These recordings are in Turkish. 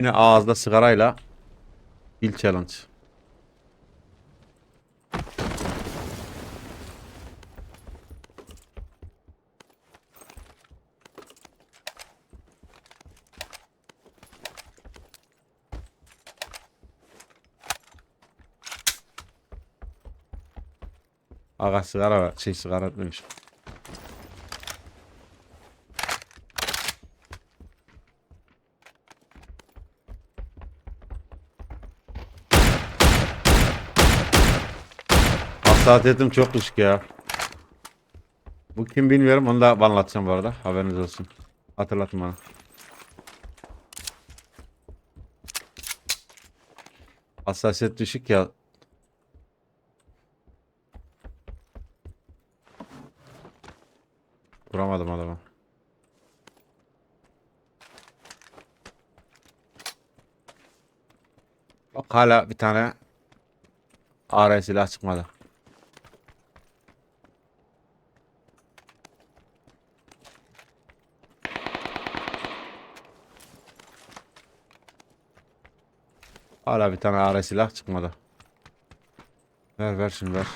Yine ağızda sigarayla il challenge. Aga sigara var. Şey sigara etmemiş. Hassasiyetim çok düşük ya. Bu kim bilmiyorum onu da anlatacağım bu arada. Haberiniz olsun. Hatırlatın bana. Hassasiyet düşük ya. Vuramadım adamı. Bak hala bir tane AR silah çıkmadı. Hala bir tane AR silah çıkmadı. Ver ver şimdi ver.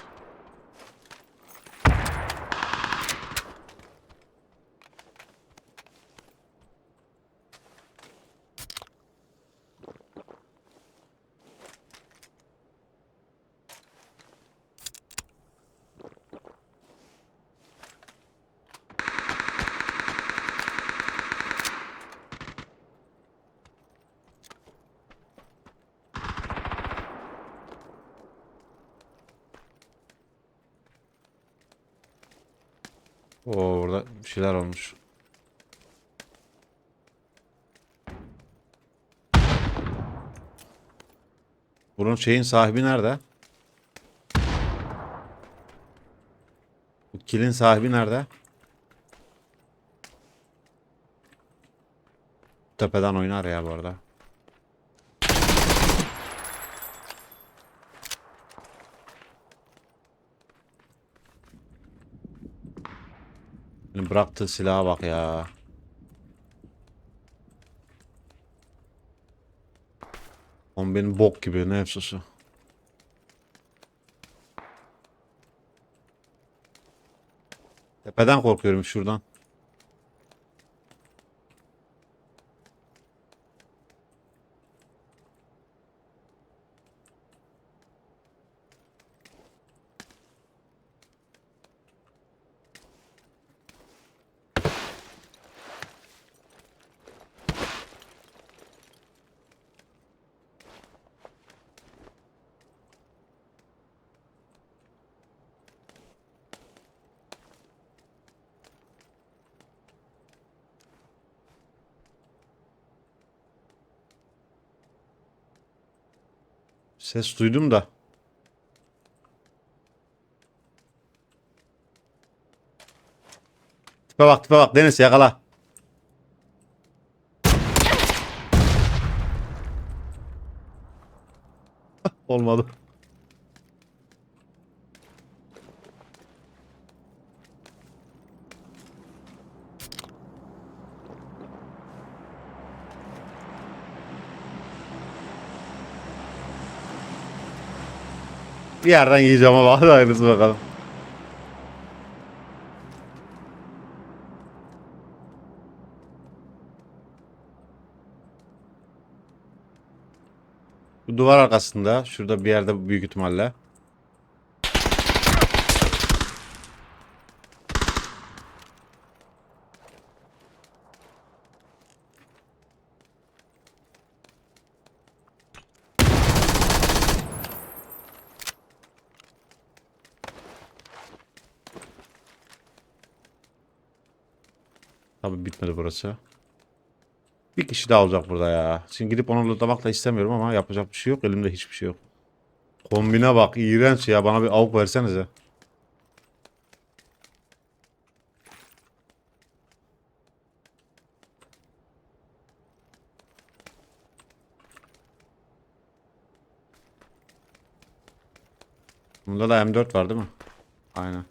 Oo orada bir şeyler olmuş. Bunun şeyin sahibi nerede? Bu kilin sahibi nerede? Tepeden oynar ya bu arada. Benim bıraktığı silaha bak ya. Kombinin bok gibi ne efsosu. Tepeden korkuyorum şuradan. Ses duydum da. Tipe bak tipe bak Deniz yakala. Olmadı. Bir yerden yiyeceğim ama hayırlısı bakalım. Bu duvar arkasında. Şurada bir yerde büyük ihtimalle. Tabii bitmedi burası. Bir kişi daha olacak burada ya. Şimdi gidip onu lootlamak da istemiyorum ama yapacak bir şey yok. Elimde hiçbir şey yok. Kombine bak iğrenç ya. Bana bir avuk versenize. Bunda da M4 var değil mi? Aynen.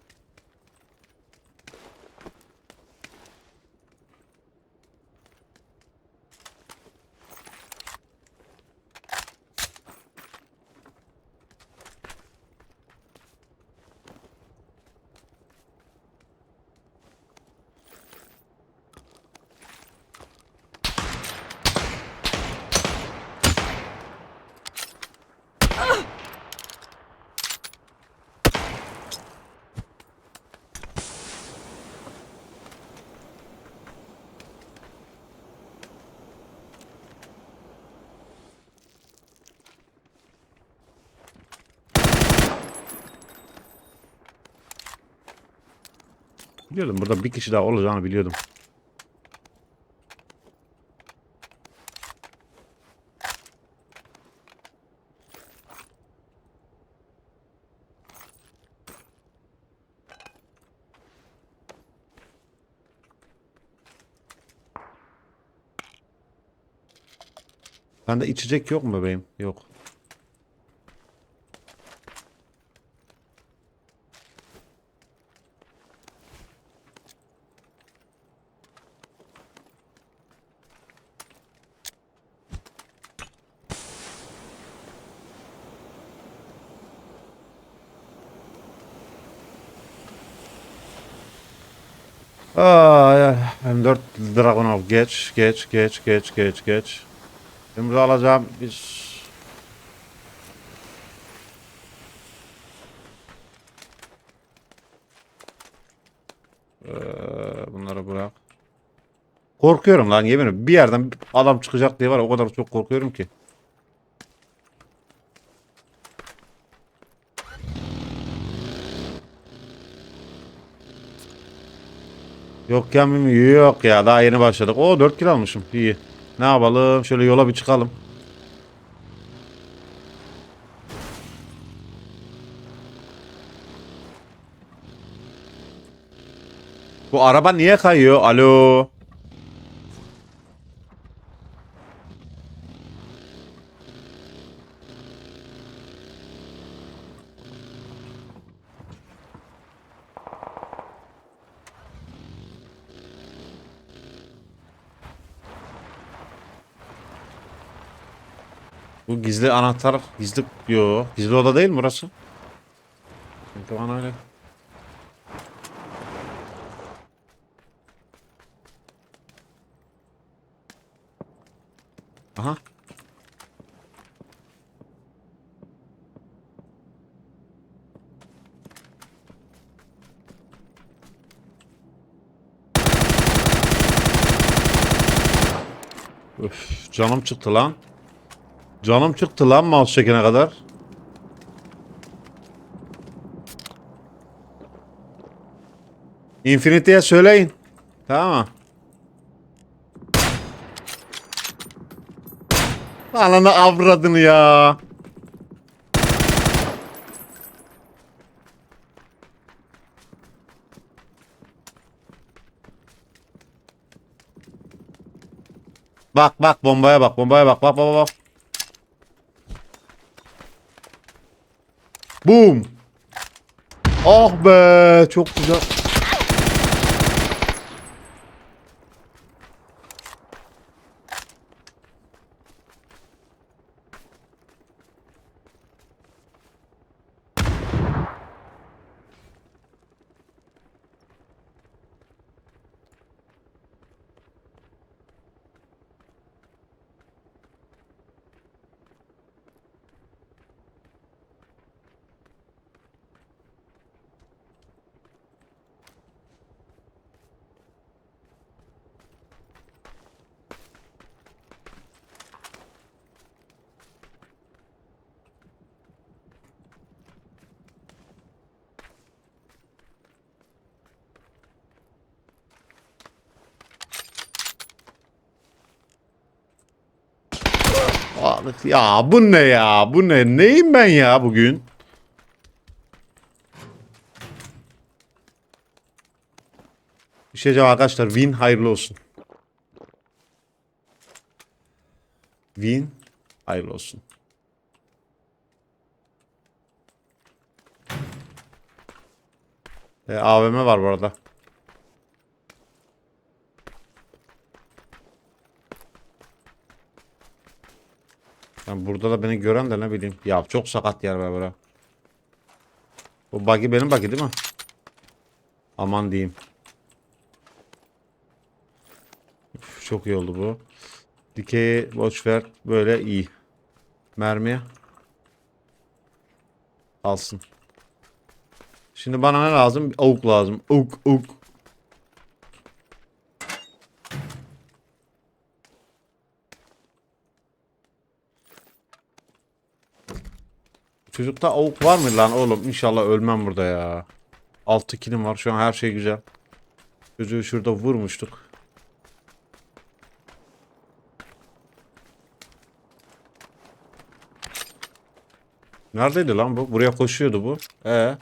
Biliyordum burada bir kişi daha olacağını biliyordum. Bende içecek yok mu bebeğim? Yok. Ay, ay, M4 Dragonov geç geç geç geç geç geç. Şimdi alacağım biz. Ee, bunları bırak. Korkuyorum lan yemin ederim. Bir yerden adam çıkacak diye var ya, o kadar çok korkuyorum ki. Yok ya mimi yok ya daha yeni başladık. O 4 kilo almışım. İyi. Ne yapalım? Şöyle yola bir çıkalım. Bu araba niye kayıyor? Alo. Bu gizli anahtar, gizli yo, gizli oda değil mi burası? Sanki bana öyle. Aha. Öf, canım çıktı lan. Canım çıktı lan mouse çekene kadar. Infinity'ye söyleyin. Tamam mı? Ananı avradını ya. Bak bak bombaya bak bombaya bak bak bak bak. Boom. Ah be çok güzel. Abi, Ya bu ne ya? Bu ne? Neyim ben ya bugün? Bir şey arkadaşlar. Win hayırlı olsun. Win hayırlı olsun. E, AVM var bu arada. Burada da beni gören de ne bileyim. Ya çok sakat yer be bura. Bu buggy benim buggy değil mi? Aman diyeyim. Üf, çok iyi oldu bu. Dikeyi boş ver. Böyle iyi. Mermi. Alsın. Şimdi bana ne lazım? Avuk lazım. Avuk, avuk. Çocukta avuk var mı lan oğlum? İnşallah ölmem burada ya. 6 kilim var şu an her şey güzel. Çocuğu şurada vurmuştuk. Neredeydi lan bu? Buraya koşuyordu bu. Ee.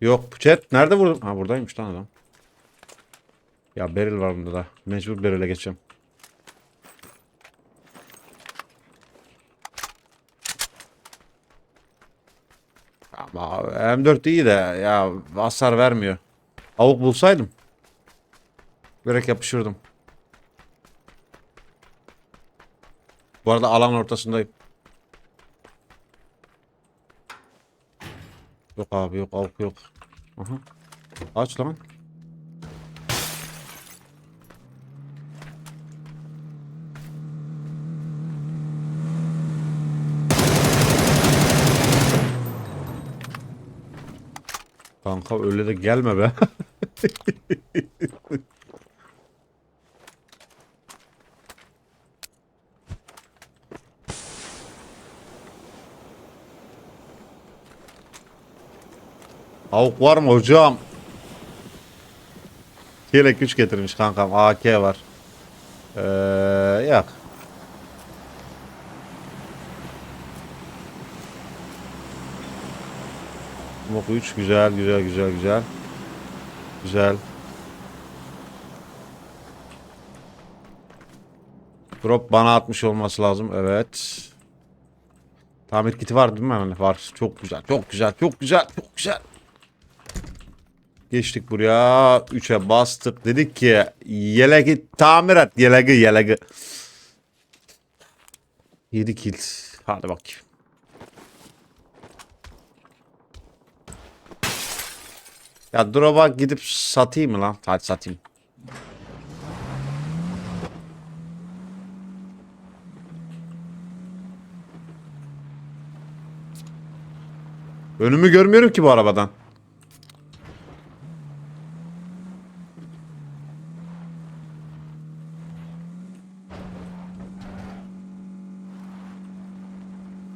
Yok chat nerede vurdun? Ha buradaymış lan adam. Ya Beril var bunda da. Mecbur Beril'e geçeceğim. M4 iyi de ya hasar vermiyor. Avuk bulsaydım. Direkt yapışırdım. Bu arada alan ortasındayım. Yok abi yok avuk yok. Aha. Aç lan. Kanka öyle de gelme be. Avuk var mı hocam? Yelek güç getirmiş kankam. AK var. Ee, yok. Mok 3 güzel güzel güzel güzel. Güzel. Drop bana atmış olması lazım. Evet. Tamir kiti var değil mi? Hani var. Çok güzel. Çok güzel. Çok güzel. Çok güzel. Geçtik buraya. 3'e bastık. Dedik ki yelegi tamir et. Yelegi yelegi. 7 kill. Hadi bakayım. Ya drop'a gidip satayım mı lan? Hadi satayım. Önümü görmüyorum ki bu arabadan.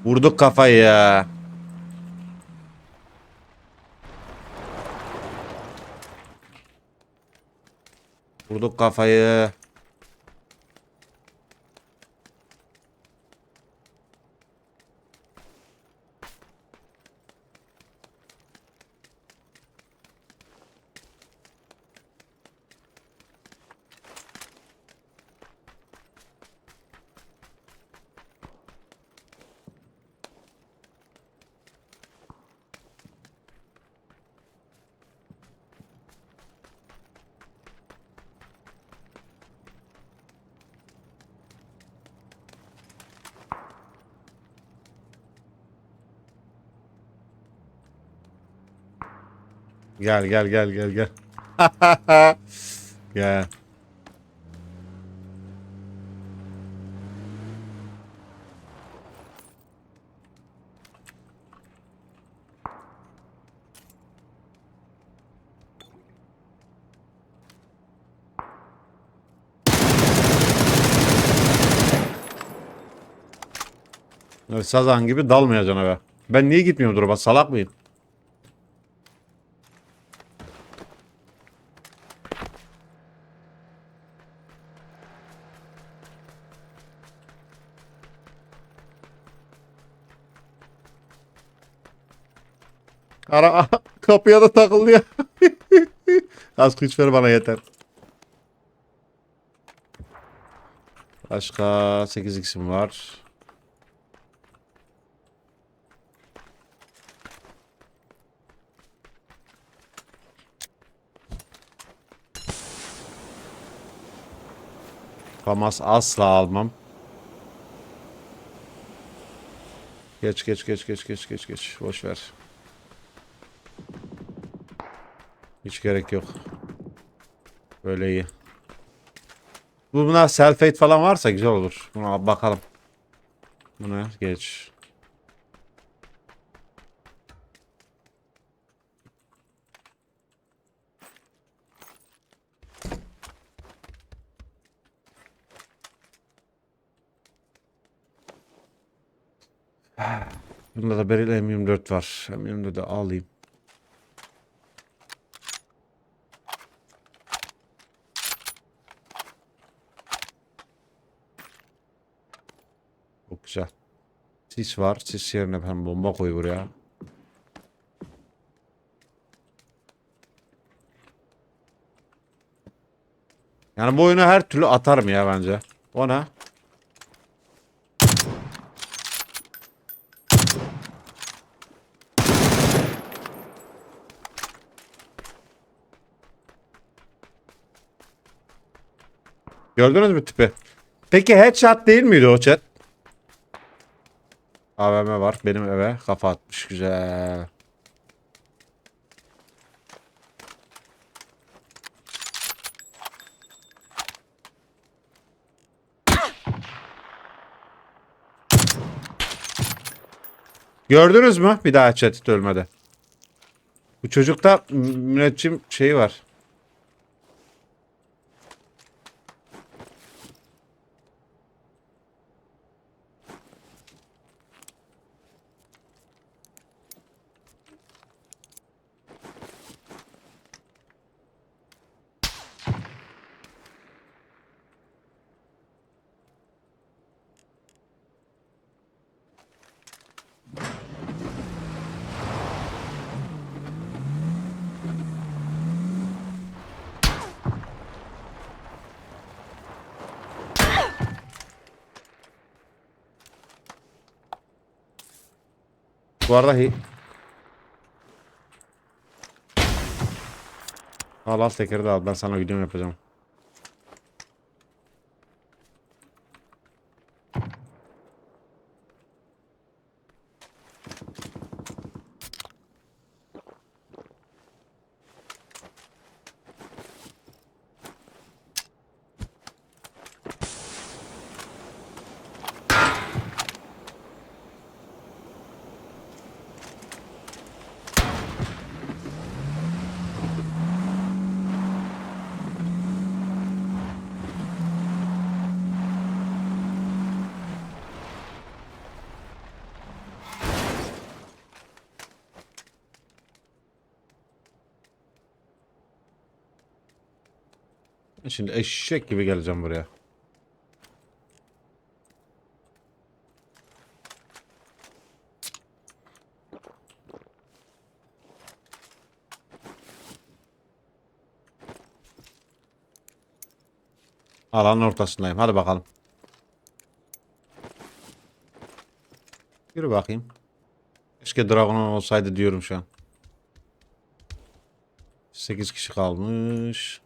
Vurduk kafayı ya. Vurduk kafayı. Gel gel gel gel gel. gel. Sazan gibi dalmayacaksın eve. Ben niye gitmiyorum drop'a? Salak mıyım? Ara kapıya da takıldı ya. Az güç ver bana yeter. Başka 8x'im var. Famas asla almam. Geç geç geç geç geç geç geç. Boş ver. Hiç gerek yok. Böyle iyi. Bu buna selfate falan varsa güzel olur. Buna bakalım. Buna geç. Bunda da Beril M24 var. M24'ü de alayım. Çok güzel. Sis var. Sis yerine ben bomba koy buraya. Yani bu oyunu her türlü atarım ya bence. O ne? Gördünüz mü tipi? Peki headshot değil miydi o chat? AVM var. Benim eve kafa atmış. Güzel. Gördünüz mü? Bir daha chat ölmedi. Bu çocukta mü- müneccim şeyi var. Bu arada hi- Al al tekeri de al. Ben sana video yapacağım. Şimdi eşek gibi geleceğim buraya. Alanın ortasındayım. Hadi bakalım. Yürü bakayım. Keşke Dragon'un olsaydı diyorum şu an. 8 kişi kalmış.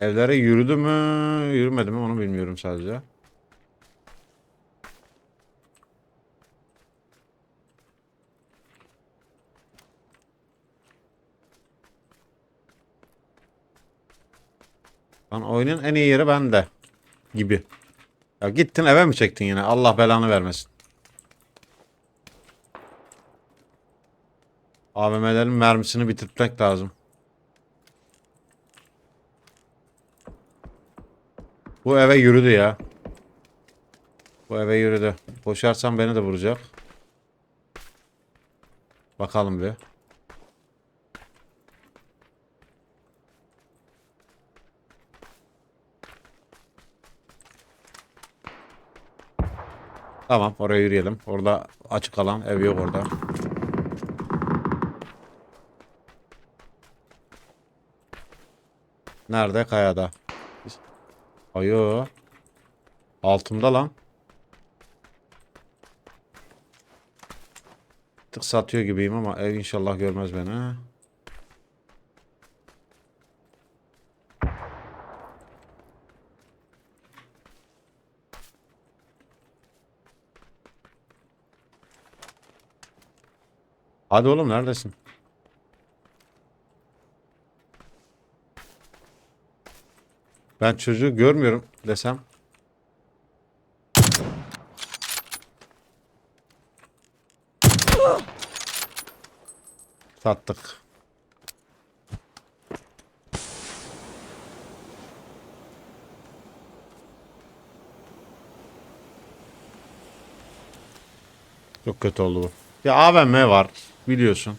Evlere yürüdü mü, yürümedi mi onu bilmiyorum sadece. Lan oyunun en iyi yeri bende gibi. Ya gittin eve mi çektin yine? Allah belanı vermesin. AVM'lerin mermisini bitirmek lazım. Bu eve yürüdü ya. Bu eve yürüdü. Koşarsam beni de vuracak. Bakalım bir. Tamam oraya yürüyelim. Orada açık alan ev yok orada. Nerede? Kayada. Ayo. Altımda lan. Tık satıyor gibiyim ama ev inşallah görmez beni. Hadi oğlum neredesin? Ben çocuğu görmüyorum desem. Sattık. Çok kötü oldu bu. Ya AVM var biliyorsun.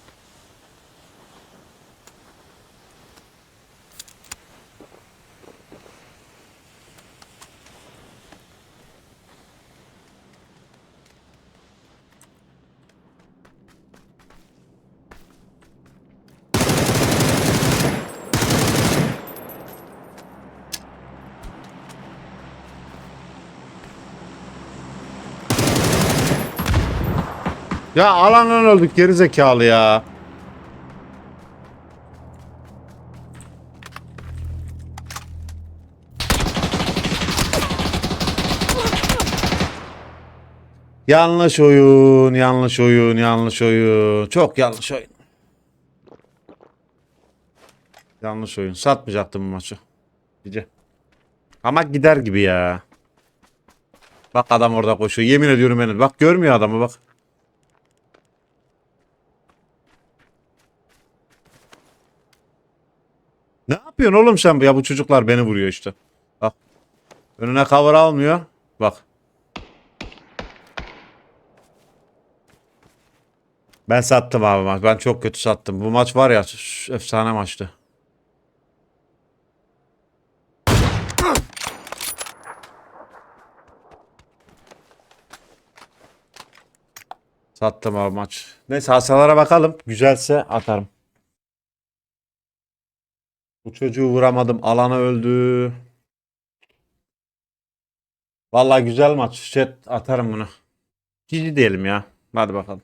Ya alandan öldük geri zekalı ya. Yanlış oyun, yanlış oyun, yanlış oyun. Çok yanlış oyun. Yanlış oyun. Satmayacaktım bu maçı. Gece. Ama gider gibi ya. Bak adam orada koşuyor. Yemin ediyorum beni. Bak görmüyor adamı bak. Ne yapıyorsun oğlum sen? Ya bu çocuklar beni vuruyor işte. Bak. Önüne cover almıyor. Bak. Ben sattım abi maç. Ben çok kötü sattım. Bu maç var ya efsane maçtı. Sattım abi maç. Neyse hasalara bakalım. Güzelse atarım. Bu çocuğu vuramadım. Alana öldü. Vallahi güzel maç. Chat atarım bunu. Cici diyelim ya. Hadi bakalım.